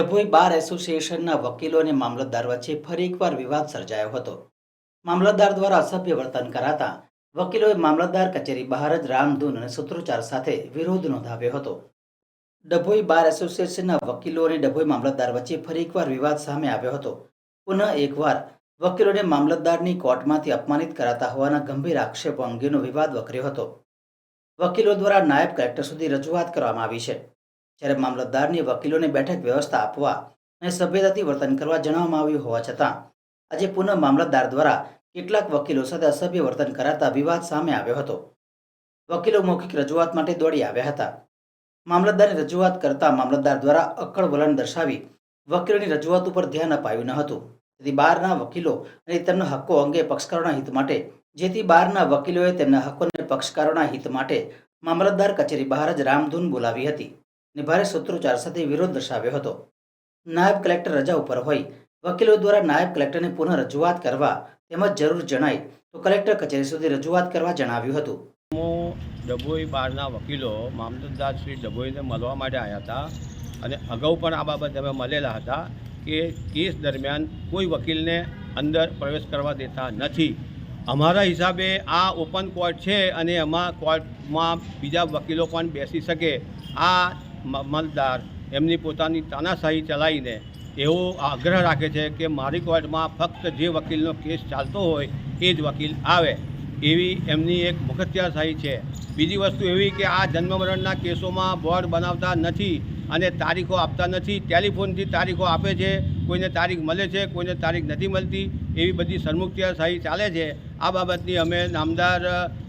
ડભોઈ બાર એસોસિએશનના વકીલો અને મામલતદાર વચ્ચે ફરી એકવાર વિવાદ સર્જાયો હતો. મામલતદાર દ્વારા અસભ્ય વર્તન કરાતા વકીલોએ મામલતદાર કચેરી બહાર જ રામધૂન અને સૂત્રોચ્ચાર સાથે વિરોધ નોંધાવ્યો હતો. ડભોઈ બાર એસોસિએશનના વકીલો અને ડભોઈ મામલતદાર વચ્ચે ફરી એકવાર વિવાદ સામે આવ્યો હતો. પુનઃ એકવાર વકીલોને મામલતદારની કોર્ટમાંથી અપમાનિત કરાતા હોવાના ગંભીર આક્ષેપો અંગેનો વિવાદ વકર્યો હતો. વકીલો દ્વારા નાયબ કલેક્ટર સુધી રજૂઆત કરવામાં આવી છે. જ્યારે મામલતદારની વકીલોને બેઠક વ્યવસ્થા આપવા અને સભ્યતાથી વર્તન કરવા જણાવવામાં આવ્યું હોવા છતાં, આજે પુનઃ મામલતદાર દ્વારા કેટલાક વકીલો સાથે અસભ્ય વર્તન કરાતા વિવાદ સામે આવ્યો હતો. વકીલો મૌખિક રજૂઆત માટે દોડી આવ્યા હતા. મામલતદારની રજૂઆત કરતા મામલતદાર દ્વારા અક્કડ વલણ દર્શાવી વકીલોની રજૂઆત ઉપર ધ્યાન અપાયું ન હતું. તેથી બહારના વકીલો અને તેમના હક્કો અંગે પક્ષકારોના હિત માટે, જેથી બહારના વકીલોએ તેમના હક્કો અને પક્ષકારોના હિત માટે મામલતદાર કચેરી બહાર જ રામધૂન બોલાવી હતી. અને ભારે સૂત્રોચ્ચાર સાથે વિરોધ દર્શાવ્યો હતો. નાયબ કલેક્ટર રજા ઉપર હોય, વકીલો દ્વારા નાયબ કલેક્ટરને પુનઃ રજૂઆત કરવા તેમજ જરૂર જણાય તો કલેક્ટર કચેરી સુધી રજૂઆત કરવા જણાવ્યું હતું. હું ડભોઈ બહારના વકીલો મામલતદાર શ્રી ડભોઈને મળવા માટે આવ્યા હતા અને અગાઉ પણ આ બાબતે અમે મળેલા હતા કે કેસ દરમિયાન કોઈ વકીલને અંદર પ્રવેશ કરવા દેતા નથી. અમારા હિસાબે આ ઓપન કોર્ટ છે અને એમાં કોર્ટમાં બીજા વકીલો પણ બેસી શકે. આ મામલતદાર એમની પોતાની તાનાશાહી ચલાવીને એવો આગ્રહ રાખે છે કે મારી કોર્ટમાં ફક્ત જે વકીલનો કેસ ચાલતો હોય એ જ વકીલ આવે. એવી એમની એક મુખત્યાશાહી છે. બીજી વસ્તુ એવી કે આ જન્મમરણના કેસોમાં બોર્ડ બનાવતા નથી અને તારીખો આપતા નથી. ટેલિફોનથી તારીખો આપે છે. કોઈને તારીખ મળે છે, કોઈને તારીખ નથી મળતી, એવી બધી સરમુખત્યારશાહી ચાલે છે. આ બાબતની અમે નામદાર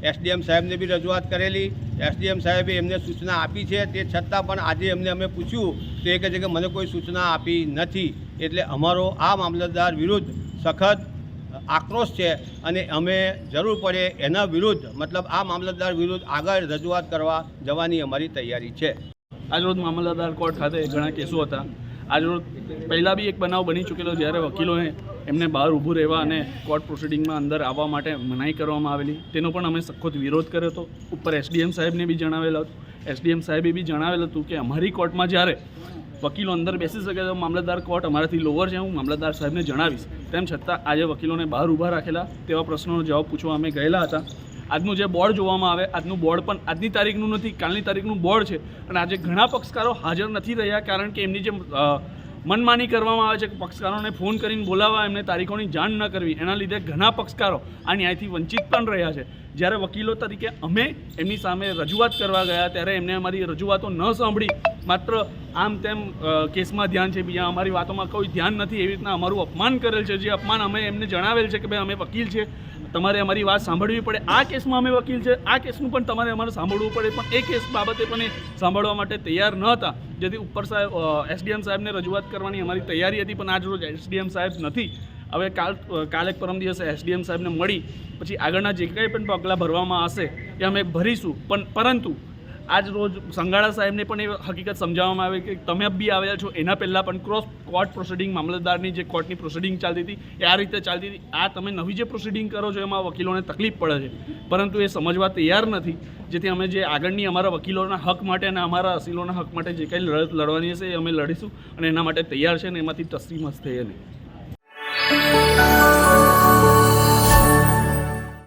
એસડીએમ સાહેબને બી રજૂઆત કરેલી. એસડીએમ સાહેબે એમને સૂચના આપી છે, તે છતાં પણ આજે એમને અમે પૂછ્યું, તો એ કહે છે કે મને કોઈ સૂચના આપી નથી. એટલે અમારો આ મામલતદાર વિરુદ્ધ સખત આક્રોશ છે અને અમે જરૂર પડે એના વિરુદ્ધ, મતલબ આ મામલતદાર વિરુદ્ધ આગળ રજૂઆત કરવા જવાની અમારી તૈયારી છે. આજરોજ મામલતદાર કોર્ટ ખાતે ઘણા કેસો હતા. આજરોજ પહેલાં બી એક બનાવ બની ચૂકેલો જ્યારે વકીલોએ એમને બહાર ઊભું રહેવા અને કોર્ટ પ્રોસિડિંગમાં અંદર આવવા માટે મનાઈ કરવામાં આવેલી. તેનો પણ અમે સખત વિરોધ કર્યો હતો. ઉપર એસડીએમ સાહેબને બી જણાવેલો હતું. એસડીએમ સાહેબે બી જણાવેલું હતું કે અમારી કોર્ટમાં જ્યારે વકીલો અંદર બેસી શકે તો મામલતદાર કોર્ટ અમારાથી લોવર છે, હું મામલતદાર સાહેબને જણાવીશ. તેમ છતાં આજે વકીલોને બહાર ઊભા રાખેલા તેવા પ્રશ્નોનો જવાબ પૂછવા અમે ગયેલા હતા. આજનું જે બોર્ડ જોવામાં આવે, આજનું બોર્ડ પણ આજની તારીખનું નથી, કાલની તારીખનું બોર્ડ છે. અને આજે ઘણા પક્ષકારો હાજર નથી રહ્યા કારણ કે એમની જે મનમાની કરવામાં આવે છે કે પક્ષકારોને ફોન કરીને બોલાવવા, એમને તારીખોની જાણ ન કરવી. એના લીધે ઘણા પક્ષકારો આ ન્યાયથી વંચિત પણ રહ્યા છે. જ્યારે વકીલો તરીકે અમે એમની સામે રજૂઆત કરવા ગયા, ત્યારે એમને અમારી રજૂઆતો ન સાંભળી. માત્ર આમ તેમ કેસમાં ધ્યાન છે. બીજા અમારી વાતોમાં કોઈ ધ્યાન નથી. એવી રીતના અમારું અપમાન કરેલ છે. જે અપમાન અમે એમને જણાવેલ છે કે ભાઈ અમે વકીલ છે. તમારે અમારી વાત સાંભળવી પડે. આ કેસમાં અમે વકીલ છે. આ કેસનું પણ તમારે અમારે સાંભળવું પડે. પણ એ કેસ બાબતે પણ એ સાંભળવા માટે તૈયાર ન હતા. જેથી ઉપર સાહેબ એસડીએમ સાહેબને રજૂઆત કરવાની અમારી તૈયારી હતી, પણ આજ રોજ એસડીએમ સાહેબ નથી. હવે કાલ કાલે પરમ દિવસે એસડીએમ સાહેબને મળી. પછી આગળના જે કંઈ પણ પગલાં ભરવામાં આવશે એ અમે ભરીશું. પણ, પરંતુ આજ રોજ સંગાળા સાહેબને પણ એ હકીકત સમજાવવામાં આવે કે તમે બી આવ્યા છો, એના પહેલાં પણ ક્રોસ કોર્ટ પ્રોસિડિંગ મામલતદારની જે કોર્ટની પ્રોસિડિંગ ચાલતી હતી, એ આ રીતે ચાલતી હતી. આ તમે નવી જે પ્રોસિડિંગ કરો છો, એમાં વકીલોને તકલીફ પડે છે. પરંતુ એ સમજવા તૈયાર નથી. જેથી અમે જે આગળની અમારા વકીલોના હક માટે અને અમારા અસીલોના હક માટે જે કંઈ લડવાની હશે એ અમે લડીશું અને એના માટે તૈયાર છે અને એમાંથી તસ્લીમ થઈએ નહીં